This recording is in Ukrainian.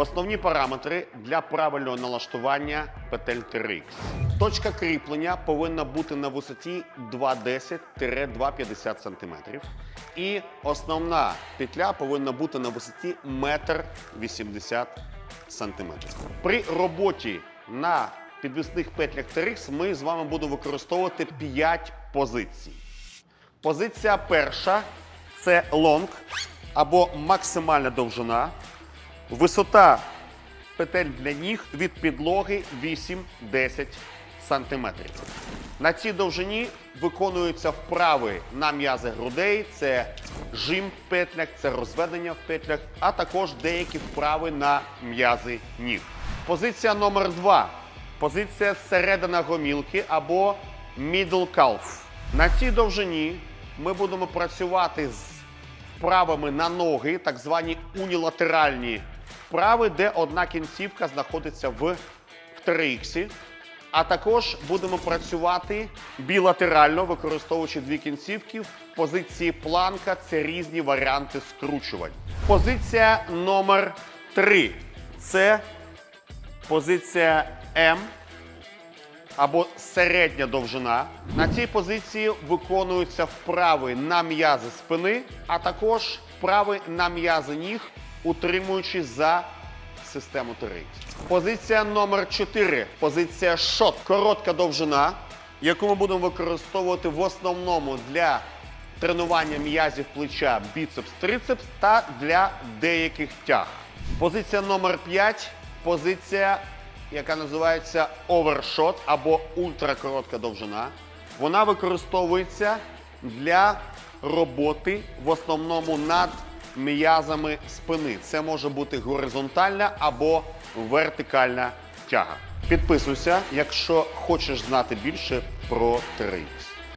Основні параметри для правильного налаштування петель 3X. Точка кріплення повинна бути на висоті 210-250 см. І основна петля повинна бути на висоті 1,80 см. При роботі на підвісних петлях 3X ми з вами будемо використовувати 5 позицій. Позиція перша це лонг або максимальна довжина. Висота петель для ніг від підлоги 8-10 см. На цій довжині виконуються вправи на м'язи грудей, це жим в петлях, це розведення в петлях, а також деякі вправи на м'язи ніг. Позиція номер 2 Позиція середина гомілки або middle calf. На цій довжині ми будемо працювати з вправами на ноги, так звані унілатеральні вправи, де одна кінцівка знаходиться в, в 3х. А також будемо працювати білатерально, використовуючи дві кінцівки в позиції планка. Це різні варіанти скручувань. Позиція номер 3 це позиція М або середня довжина. На цій позиції виконуються вправи на м'язи спини, а також вправи на м'язи ніг, утримуючи за систему 3. Позиція номер 4. Позиція шот. Коротка довжина, яку ми будемо використовувати в основному для тренування м'язів плеча, біцепс, трицепс та для деяких тяг. Позиція номер 5. Позиція яка називається овершот або ультракоротка довжина. Вона використовується для роботи в основному над м'язами спини. Це може бути горизонтальна або вертикальна тяга. Підписуйся, якщо хочеш знати більше про 3Х.